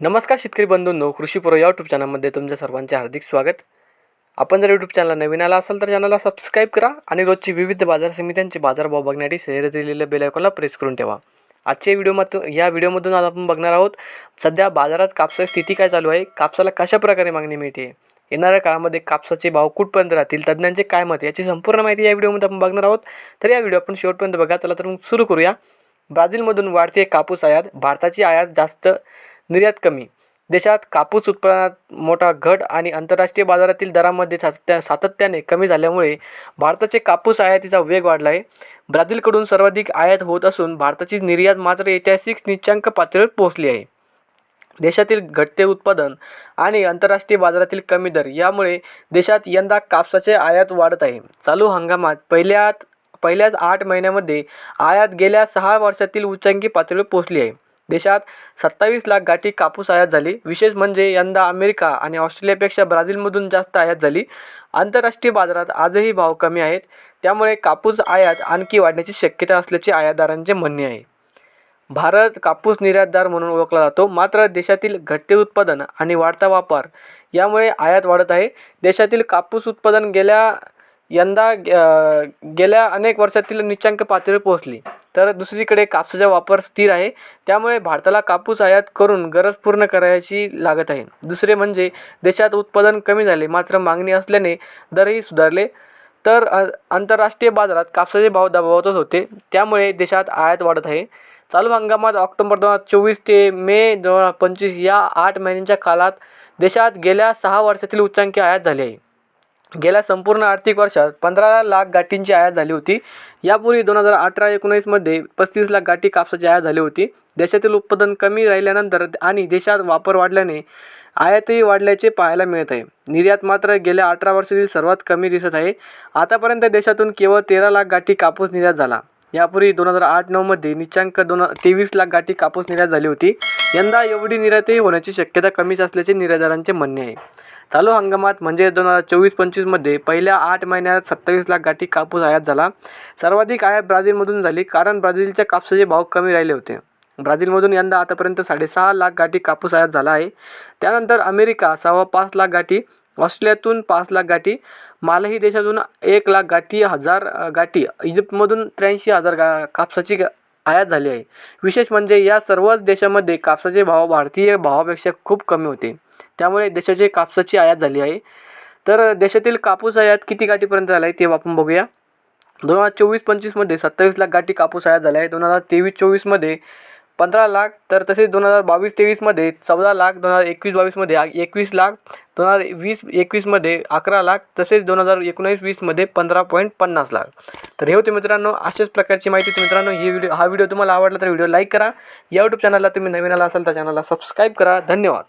नमस्कार शेतकरी बंधूंनो कृषीपुरो या यूट्यूब चॅनलमध्ये तुमच्या सर्वांचे हार्दिक स्वागत. आपण जर यूट्यूब चॅनलला नवीन आला असाल तर चॅनलला सबस्क्राईब करा आणि रोजची विविध बाजार समित्यांचे बाजारभाव बघण्यासाठी शहरात दिलेल्या बेलायकॉनला प्रेस करून ठेवा. आजच्या व्हिडिओमधून या व्हिडिओमधून आज आपण बघणार आहोत सध्या बाजारात कापसाची स्थिती काय चालू आहे कापसाला कशा प्रकारे मागणी मिळते येणाऱ्या काळामध्ये कापसाचे भाव कुठपर्यंत राहतील तज्ज्ञांचे काय मत याची संपूर्ण माहिती या व्हिडिओमध्ये आपण बघणार आहोत. तर या व्हिडिओ आपण शेवटपर्यंत बघा चला तर मग सुरू करूया. ब्राझीलमधून वाढते कापूस आयात भारताची आयात जास्त निर्यात कमी. देशात कापूस उत्पादनात मोठा घट आणि आंतरराष्ट्रीय बाजारातील दरामध्ये सातत्या सातत्याने कमी झाल्यामुळे भारताचे कापूस आयातीचा वेग वाढला आहे ब्राझीलकडून सर्वाधिक आयात होत असून भारताची निर्यात मात्र ऐतिहासिक निच्चांक पातळीवर पोहोचली आहे. देशातील घटते उत्पादन आणि आंतरराष्ट्रीय बाजारातील कमी दर यामुळे देशात यंदा कापसाचे आयात वाढत आहे. चालू हंगामात पहिल्यात पहिल्याच आठ महिन्यामध्ये आयात गेल्या सहा वर्षातील उच्चांकी पातळीवर पोहोचली आहे. देशात सत्तावीस लाख गाठी कापूस आयात झाली. विशेष म्हणजे यंदा अमेरिका आणि ऑस्ट्रेलियापेक्षा ब्राझीलमधून जास्त आयात झाली. आंतरराष्ट्रीय बाजारात आजही भाव कमी आहेत. त्यामुळे कापूस आयात आणखी वाढण्याची शक्यता असल्याचे आयातदारांचे म्हणणे आहे. भारत कापूस निर्यातदार म्हणून ओळखला जातो. मात्र देशातील घटते उत्पादन आणि वाढता वापर यामुळे आयात वाढत आहे. देशातील कापूस उत्पादन गेल्या यंदा गेल्या अनेक वर्षातील निच्चांक पातळीवर पोहोचली. तर दुसरीकडे कापसाचा वापर स्थिर आहे. त्यामुळे भारताला कापूस आयात करून गरज पूर्ण करायची लागत आहे. दुसरे म्हणजे देशात उत्पादन कमी झाले मात्र मागणी असल्याने दरही सुधारले. तर आंतरराष्ट्रीय बाजारात कापसाचे भाव दबावतच होते. त्यामुळे देशात आयात वाढत आहे. चालू हंगामात ऑक्टोबर दोन हजार चोवीस ते मे दोन हजार पंचवीस या आठ महिन्यांच्या काळात देशात गेल्या सहा वर्षातील उच्चांकी आयात झाली आहे. गेल्या संपूर्ण आर्थिक वर्षात पंधरा लाख गाठींची आयात झाली होती. यापूर्वी दोन हजार अठरा एकोणीसमध्ये पस्तीस लाख गाठी कापसाची आयात झाली होती. देशातील उत्पादन कमी राहिल्यानंतर आणि देशात वापर वाढल्याने आयातही वाढल्याचे पाहायला मिळत आहे. निर्यात मात्र गेल्या अठरा वर्षातील सर्वात कमी दिसत आहे. आतापर्यंत देशातून केवळ तेरा लाख गाठी कापूस निर्यात झाला. यापूर्वी दोन हजार आठ नऊमध्ये निचांक दोन तेवीस लाख गाठी कापूस निर्यात झाली होती. यंदा एवढी निर्यातही होण्याची शक्यता कमीच असल्याचे निर्यातदारांचे म्हणणे आहे. चालू हंगामात म्हणजे दोन हजार चोवीस पंचवीसमध्ये पहिल्या आठ महिन्यात सत्तावीस लाख गाठी कापूस आयात झाला. सर्वाधिक आयात ब्राझीलमधून झाली कारण ब्राझीलच्या कापसाचे भाव कमी राहिले होते. ब्राझीलमधून यंदा आतापर्यंत साडेसहा लाख गाठी कापूस आयात झाला आहे. त्यानंतर अमेरिका सव्वा पाच लाख गाठी ऑस्ट्रेलियातून पाच लाख गाठी मालही देशातून एक लाख गाठी हजार गाठी. इजिप्तमधून त्र्याऐंशी हजार गा कापसाची गा- आयात झाली आहे. विशेष म्हणजे या सर्वच देशामध्ये कापसाचे भाव भारतीय भावापेक्षा खूप कमी होते. त्यामुळे देशाचे कापसाची आयात झाली आहे. तर देशातील कापूस आयात किती गाठीपर्यंत झाला आहे ते आपण बघूया. दोन हजार चोवीस पंचवीसमध्ये सत्तावीस लाख गाठी कापूस आयात झाला आहे. दोन हजार तेवीस चोवीसमध्ये पंधरा लाख तर तसेच दोन हजार बावीस तेवीसमध्ये चौदा लाख दोन हजार एकवीस बावीसमध्ये एकवीस लाख दोन हजार वीस एकवीसमध्ये अकरा लाख तसेच दोन हजार एकोणीस वीसमध्ये पंधरा पॉईंट पन्नास लाख. तर हे होते मित्रांनो अशाच प्रकारची माहिती होती मित्रांनो. ही व्हिडिओ हा व्हिडिओ तुम्हाला आवडला तर व्हिडिओ लाईक करा. या यूट्यूब चॅनलला तुम्ही नवीन आला असाल तर चॅनलला सबस्क्राईब करा. धन्यवाद.